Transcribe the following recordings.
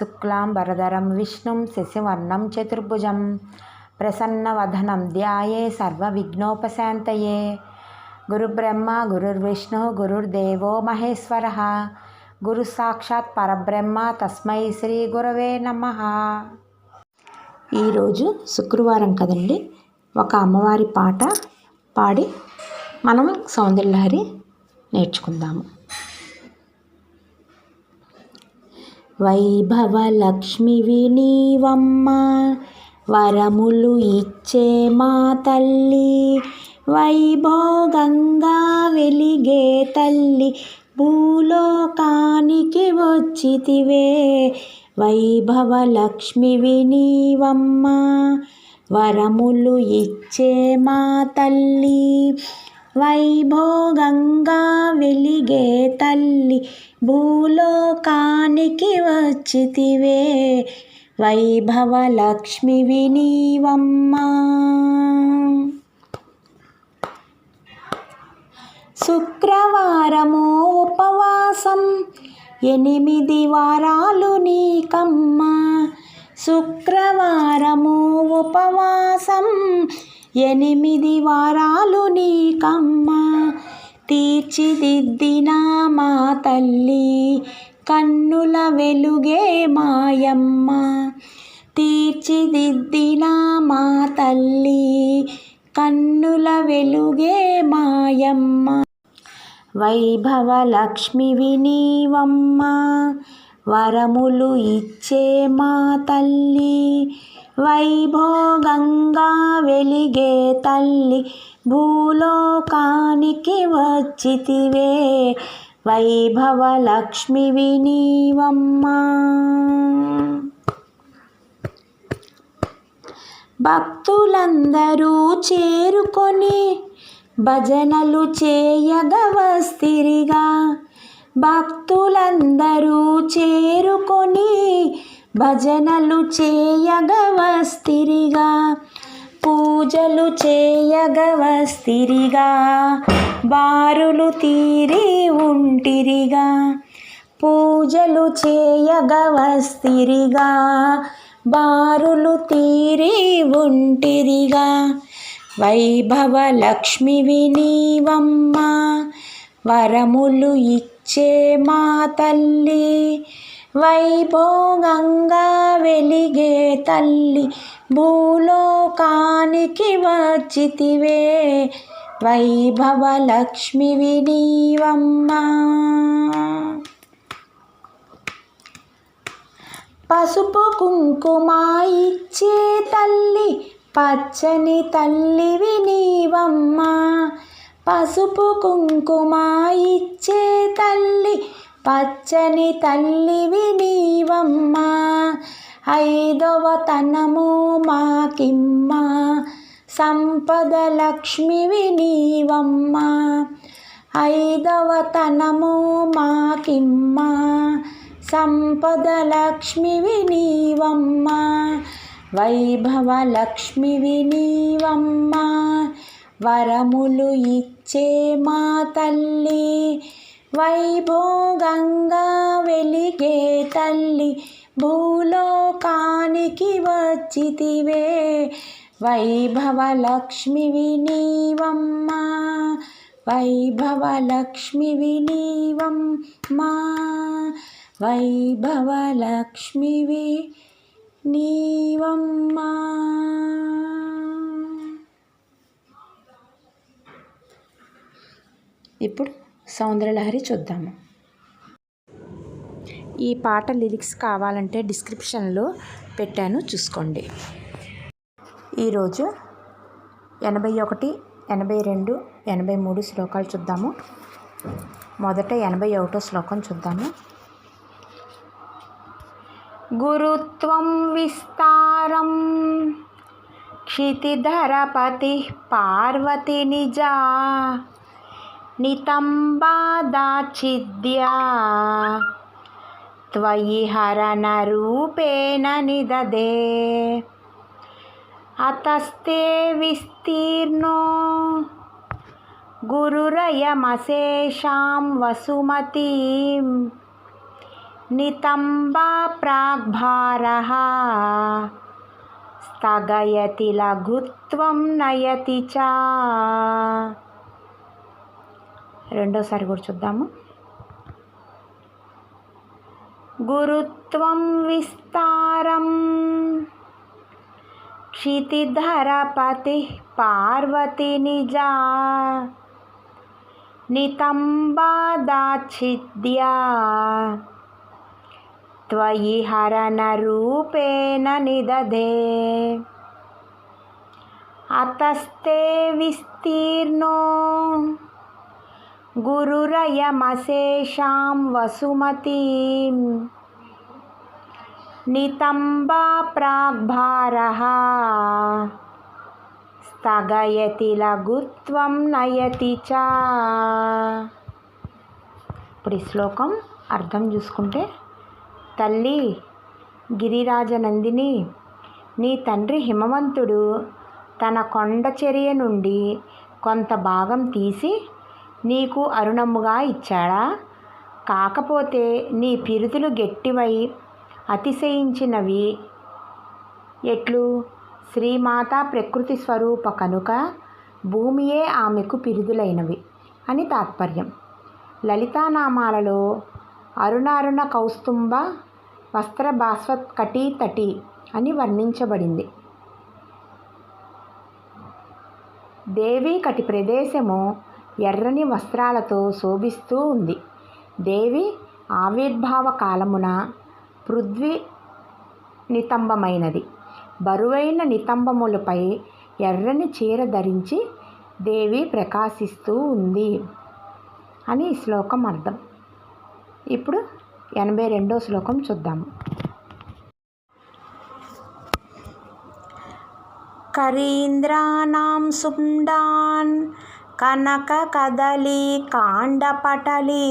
శుక్లాంబరధరం విష్ణుం శశివర్ణం చతుర్భుజం. ప్రసన్నవదనం ధ్యాయే సర్వవిఘ్నోపశాంతయే. గురుబ్రహ్మ గురుర్విష్ణు గురుర్దేవో మహేశ్వర. గురు సాక్షాత్ పరబ్రహ్మ తస్మై శ్రీ గురవే నమ. ఈరోజు శుక్రవారం కదండి. ఒక అమ్మవారి పాట పాడి మనం సౌందర్యలహరి నేర్చుకుందాము. వైభవలక్ష్మివి నీవమ్మ వరములు ఇచ్చే మా తల్లి. వైభోగంగా వెలిగే తల్లి భూలోకానికి వచ్చితివే. వైభవలక్ష్మివి నీవమ్మ వరములు ఇచ్చే మా తల్లి. వైభోగంగా వెలిగే తల్లి భూలోకానికి వచ్చితివే. వైభవలక్ష్మివి నీవమ్మ శుక్రవారము ఉపవాసం ఎనిమిది వారాలు నీకమ్మ. శుక్రవారము ఉపవాసం ఎనిమిది వారాలు నీకమ్మ తీర్చిదిద్దిన మా తల్లి కన్నుల వెలుగే మాయమ్మ. తీర్చిదిద్దిన మా తల్లి కన్నుల వెలుగే మాయమ్మ. వైభవలక్ష్మివి వినీవమ్మ వరములు ఇచ్చే మా తల్లి వైభోగంగా వెలిగే తల్లి భూలోకానికి వచ్చితివే. వైభవ లక్ష్మి వినీవమ్మా. భక్తులందరూ చేరుకొని భజనలు చేయగవస్తిరిగా భక్తులందరూ చేరుకొని భజనలు చేయగవస్తిరిగా పూజలు చేయగవస్తిరిగా బారులు తీరి ఉంటిరిగా పూజలు చేయగవస్తిరిగా బారులు తీరి ఉంటిరిగా. వైభవ లక్ష్మి వినీవమ్మ వరములు ఇచ్చే మా తల్లి వైభోగంగా వెలిగే తల్లి భూలోకానికి వచ్చితివే. వైభవలక్ష్మివి వినీవమ్మ. పసుపు కుంకుమ ఇచ్చే తల్లి పచ్చని తల్లి వినీవమ్మ. పసుపు కుంకుమ ఇచ్చే తల్లి పచ్చని తల్లివి నీవమ్మ ఐదవ తనము మాకిమ్మ సంపద లక్ష్మివి నీవమ్మ ఐదవ తనము మాకిమ్మ సంపద లక్ష్మివి నీవమ్మ వైభవలక్ష్మివి నీవమ్మ వరములు ఇచ్చే మా తల్లి వైభోగంగా వెలిగే తల్లి భూలోకానికి వచ్చితివే. వైభవలక్ష్మి వినీవమ్మ వైభవలక్ష్మి వినీవం మా వైభవలక్ష్మి నీవమ్మ. ఇప్పుడు సౌందర్యలహరి చూద్దాము. ఈ పాట లిరిక్స్ కావాలంటే డిస్క్రిప్షన్లో పెట్టాను చూసుకోండి. ఈరోజు ఎనభై ఒకటి ఎనభై రెండు ఎనభై మూడు శ్లోకాలు చూద్దాము. మొదట ఎనభై ఒకటో శ్లోకం చూద్దాము. గురుత్వం విస్తారం క్షితిధరపతి పార్వతి నిజా. नितम्बादाच्छिद्या त्वयि हरणरूपेण निददे अतस्ते विस्तीर्णो गुरुरयमशेषां वसुमतीं नितम्बाप्राग्भारः स्थगयति लघुत्वं नयति च రెండోసారి కూడా చూద్దాము. గురుత్వం విస్తారం. క్షితిధరపతి పార్వతి నిజా. నితంబాదాచిద్యా త్వయి హరణరూపేణ నిదధే. అతస్తే విస్తీర్ణో. గురురయమశేషాం వసుమతి నితంబా ప్రాగ్భారహ స్థగయతి లఘుత్వం నయతి చ ఇప్పుడు ఈ శ్లోకం అర్థం చూసుకుంటే తల్లి గిరిరాజనందిని నీ తండ్రి హిమవంతుడు తన కొండచర్య నుండి కొంత భాగం తీసి నీకు అరుణముగా ఇచ్చాడా? కాకపోతే నీ పిరుతులు గట్టివై అతిశయించినవి. ఎట్లు? శ్రీమాత ప్రకృతి స్వరూప కనుక భూమియే ఆమెకు పిరుదులైనవి అని తాత్పర్యం. లలితానామాలలో అరుణారుణ కౌస్తుంభ వస్త్ర భాస్వత్కటి తటి అని వర్ణించబడింది. దేవి కటి ప్రదేశము ఎర్రని వస్త్రాలతో శోభిస్తూ ఉంది. దేవి ఆవిర్భావ కాలమున పృథ్వీ నితంబమైనది బరువైన నితంబములపై ఎర్రని చీర ధరించి దేవి ప్రకాశిస్తూ ఉంది అని ఈ శ్లోకం అర్థం. ఇప్పుడు ఎనభై రెండో శ్లోకం చూద్దాము. కరీంద్రాణం సుండాన్ कनककदली काण्डपटली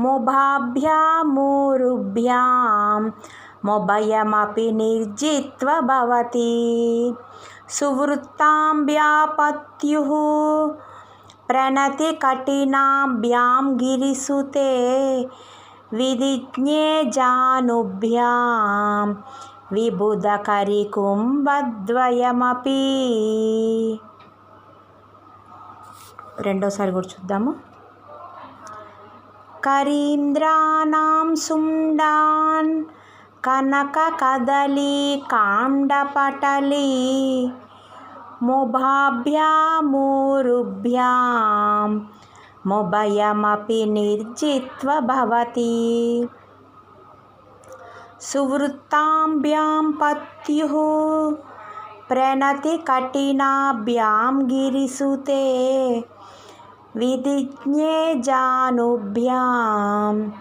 मुभाभ्यामूरुभ्यां मुभयमपि निर्जित्व भवति सुवृत्तां व्या पत्युः गिरिसुते विधिज्ञे जानुभ्यां विबुधकरिकुम्भद्वयमपि రెండోసారి కూడా చూద్దాము. కరీంద్రాణం సుండాన్ కనక కదలి కాండపటలి ముభాభ్యామూరుభ్యాం ముభయమపి నిర్జిత్వ భవతి. సువృత్తాంభ్యాం పత్యు ప్రణతి కఠినాభ్యాం గిరిసుతే విధిజ్ఞే జానుభ్యాం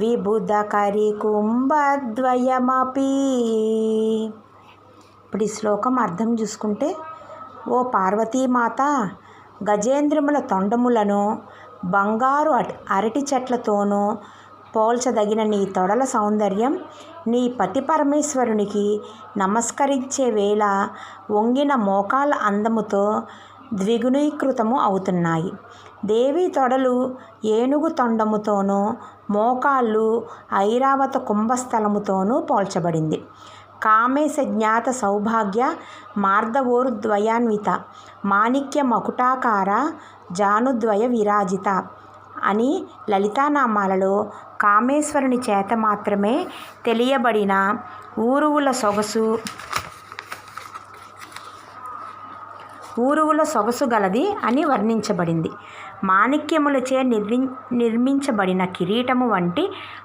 విబుధకరికుంభద్వయమపి ఇప్పుడు ఈ శ్లోకం అర్థం చూసుకుంటే ఓ పార్వతీమాత గజేంద్రముల తొండములను బంగారు అరటి చెట్లతోనూ పోల్చదగిన నీ తొడల సౌందర్యం నీ పతి పరమేశ్వరునికి నమస్కరించే వేళ వంగిన మోకాల అందముతో ద్విగుణీకృతము అవుతున్నాయి. దేవి తొడలు ఏనుగు తొండముతోనూ మోకాళ్ళు ఐరావత కుంభస్థలముతోనూ పోల్చబడింది. కామేశ జ్ఞాత సౌభాగ్య మార్దవోరుద్వయాన్విత మాణిక్య మకుటాకార జానుద్వయ విరాజిత అని లలితానామాలలో కామేశ్వరుని చేత మాత్రమే తెలియబడిన ఊరువుల సొగసు. ఊరువుల సొగసు గలది అని వర్ణించబడింది. మాణిక్యములచే నిర్మి నిర్మించబడిన కిరీటము వంటి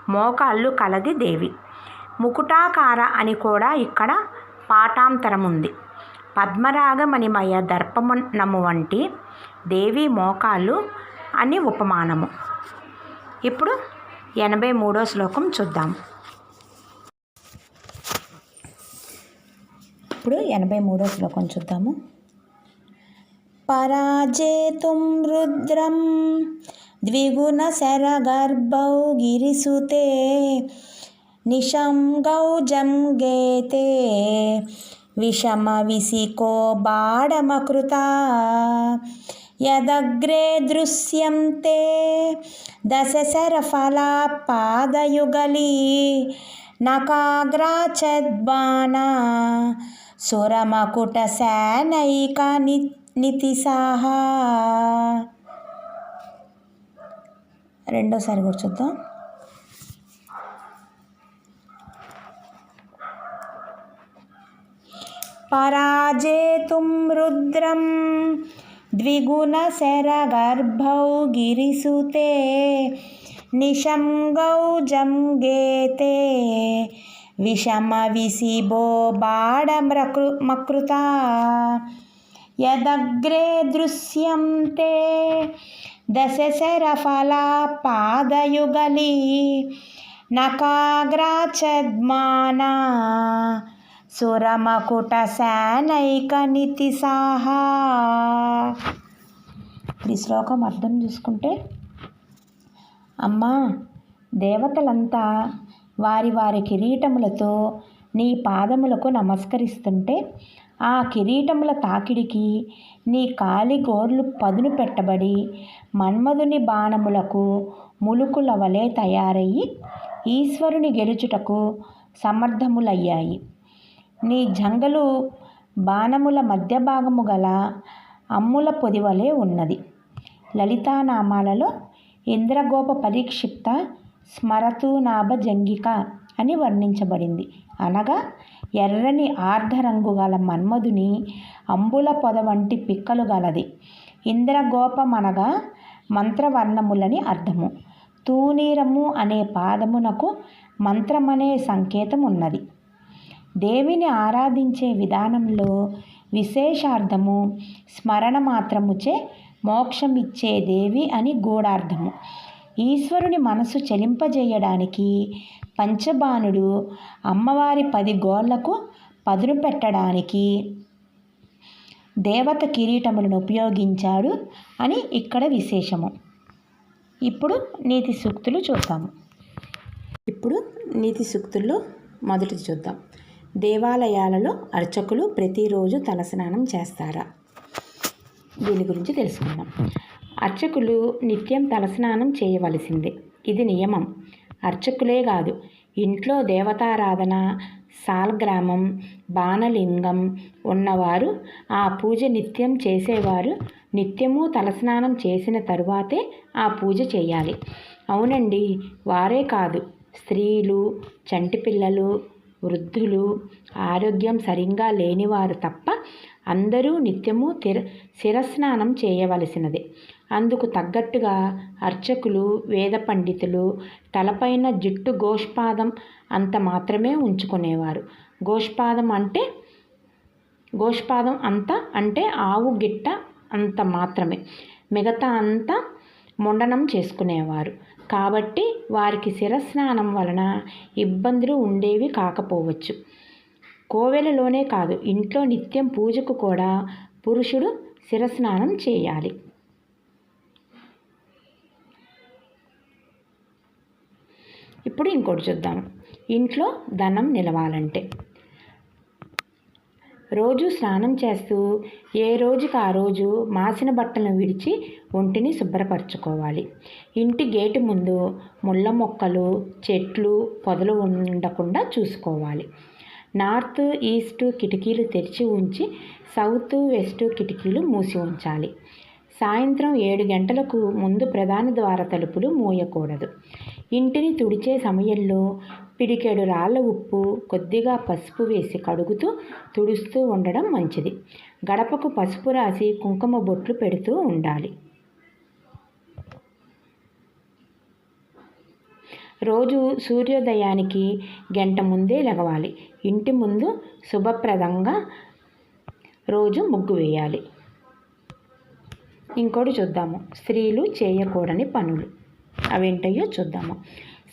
మోకాళ్ళు కలది దేవి. ముకుటాకార అని కూడా ఇక్కడ పాఠాంతరం ఉంది పద్మరాగమణిమయ దర్పమునము వంటి దేవి మోకాళ్ళు అని ఉపమానము. ఇప్పుడు ఎనభై మూడో శ్లోకం చూద్దాం. ఇప్పుడు ఎనభై మూడో శ్లోకం చూద్దాము. పరాజేతుం రుద్రం ద్విగుణ శరగర్భ గిరిసుతే నిషం గౌజం గేతే విషమ విసికో బాడమకృత యదగ్రే దృశ్యంతే దశశరఫలా పాదయుగలీ నకాగ్రాచద్బాణ సురమకుట శానైక ని నితిసాహ. రెండోసారి కూడా చూద్దాం. పరాజేతుం రుద్రం ద్విగుణశరగర్భౌ గిరిసుతే నిశం గౌజం గేతే విషమ విసిబో బాడమృ మకృత యదగ్రే దృశ్యంతే దశశరఫలా పాదయుగలీ నకాగ్రాచద్మానా సురమకుట శానైక నితిసాహా ఈ శ్లోకం అర్థం చూసుకుంటే అమ్మా దేవతలంతా వారి వారి కిరీటములతో నీ పాదములకు నమస్కరిస్తుంటే ఆ కిరీటముల తాకిడికి నీ కాలి గోర్లు పదును పెట్టబడి మన్మధుని బాణములకు ములుకుల వలె తయారయ్యి ఈశ్వరుని గెలుచుటకు సమర్థములయ్యాయి. నీ జంగలు బాణముల మధ్య భాగము గల అమ్ముల పొదివలే ఉన్నది. లలితానామాలలో ఇంద్రగోప పరీక్షిప్త స్మరతు నాభ జంగిక అని వర్ణించబడింది. అనగా ఎర్రని ఆర్ధరంగు గల మన్మధుని అంబుల పొద వంటి పిక్కలు గలది. ఇంద్రగోపమనగా మంత్రవర్ణములని అర్థము. తూనీరము అనే పాదమునకు మంత్రమనే సంకేతం ఉన్నది దేవిని ఆరాధించే విధానంలో విశేషార్థము స్మరణ మాత్రముచే మోక్షం ఇచ్చే దేవి అని గూఢార్థము. ఈశ్వరుని మనసు చలింపజేయడానికి పంచబాణుడు అమ్మవారి పది గోళ్ళకు పదును పెట్టడానికి దేవత కిరీటములను ఉపయోగించాడు అని ఇక్కడ విశేషము. ఇప్పుడు నీతి సూక్తులు చూద్దాము. ఇప్పుడు నీతి సూక్తుల్లో మొదటిది చూద్దాం. దేవాలయాలలో అర్చకులు ప్రతిరోజు తలస్నానం చేస్తారా? దీని గురించి తెలుసుకుందాం. అర్చకులు నిత్యం తలస్నానం చేయవలసిందే. ఇది నియమం. అర్చకులే కాదు ఇంట్లో దేవతారాధన సాల్గ్రామం బాణలింగం ఉన్నవారు ఆ పూజ నిత్యం చేసేవారు నిత్యము తలస్నానం చేసిన తరువాతే ఆ పూజ చేయాలి. అవునండి వారే కాదు. స్త్రీలు చంటి పిల్లలు వృద్ధులు ఆరోగ్యం సరిగ్గా లేనివారు తప్ప అందరూ నిత్యము తిర శిరస్నానం చేయవలసినదే. అందుకు తగ్గట్టుగా అర్చకులు వేద పండితులు తలపైన జుట్టు గోష్పాదం అంత మాత్రమే ఉంచుకునేవారు. గోష్పాదం అంటే గోష్పాదం అంత అంటే ఆవు గిట్ట అంత మాత్రమే. మిగతా అంతా ముండనం చేసుకునేవారు. కాబట్టి వారికి శిరస్నానం వలన ఇబ్బందులు ఉండేవి కాకపోవచ్చు. కోవెలలోనే కాదు ఇంట్లో నిత్యం పూజకు కూడా పురుషుడు శిరస్నానం చేయాలి. ఇప్పుడు ఇంకోటి చూద్దాం. ఇంట్లో ధనం నిలవాలంటే. రోజు స్నానం చేస్తూ ఏ రోజుకి ఆ రోజు మాసిన బట్టలను విడిచి ఒంటిని శుభ్రపరచుకోవాలి. ఇంటి గేటు ముందు ముళ్ళ మొక్కలు చెట్లు పొదలు ఉండకుండా చూసుకోవాలి. నార్త్ ఈస్ట్ కిటికీలు తెరిచి ఉంచి సౌత్ వెస్ట్ కిటికీలు మూసి ఉంచాలి. సాయంత్రం ఏడు గంటలకు ముందు ప్రధాన ద్వార తలుపులు మూయకూడదు. ఇంటిని తుడిచే సమయంలో పిడికెడు రాళ్ళ ఉప్పు కొద్దిగా పసుపు వేసి కడుగుతూ తుడుస్తూ ఉండడం మంచిది. గడపకు పసుపు రాసి కుంకుమ బొట్లు పెడుతూ ఉండాలి. రోజు సూర్యోదయానికి గంట ముందే లెగవాలి ఇంటి ముందు శుభప్రదంగా రోజు ముగ్గు వేయాలి. ఇంకోటి చూద్దాము. స్త్రీలు చేయకూడని పనులు. అవేంటయ్యో చూద్దాము.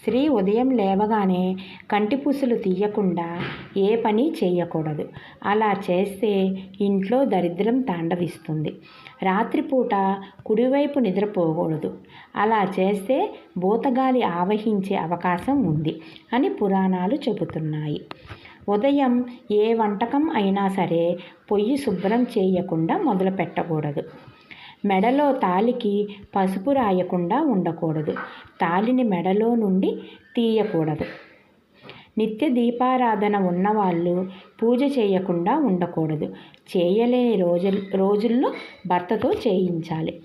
స్త్రీ ఉదయం లేవగానే కంటిపూసలు తీయకుండా ఏ పని చేయకూడదు. అలా చేస్తే ఇంట్లో దరిద్రం తాండవిస్తుంది. రాత్రిపూట కుడివైపు నిద్రపోకూడదు. అలా చేస్తే భూతగాలి ఆవహించే అవకాశం ఉంది అని పురాణాలు చెబుతున్నాయి. ఉదయం ఏ వంటకం అయినా సరే పొయ్యి శుభ్రం చేయకుండా మొదలు పెట్టకూడదు మెడలో తాలికి పసుపు రాయకుండా ఉండకూడదు. తాలిని మెడలో నుండి తీయకూడదు. నిత్య దీపారాధన ఉన్నవాళ్ళు పూజ చేయకుండా ఉండకూడదు. చేయలేని రోజు రోజుల్లో భర్తతో చేయించాలి.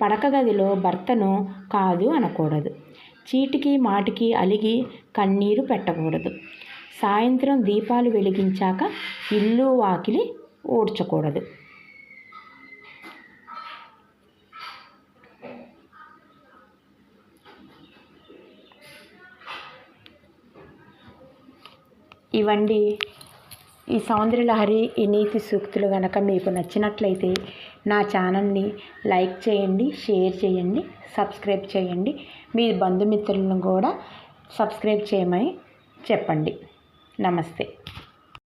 పడక గదిలో భర్తను కాదు అనకూడదు. చీటికి మాటికి అలిగి కన్నీరు పెట్టకూడదు. సాయంత్రం దీపాలు వెలిగించాక ఇల్లు వాకిలి ఊడ్చకూడదు ఇవండి ఈ సౌందర్యలహరి ఈ నీతి సూక్తులు కనుక మీకు నచ్చినట్లయితే నా ఛానల్ని లైక్ చేయండి షేర్ చేయండి సబ్స్క్రైబ్ చేయండి. మీ బంధుమిత్రులను కూడా సబ్స్క్రైబ్ చేయమని చెప్పండి. నమస్తే.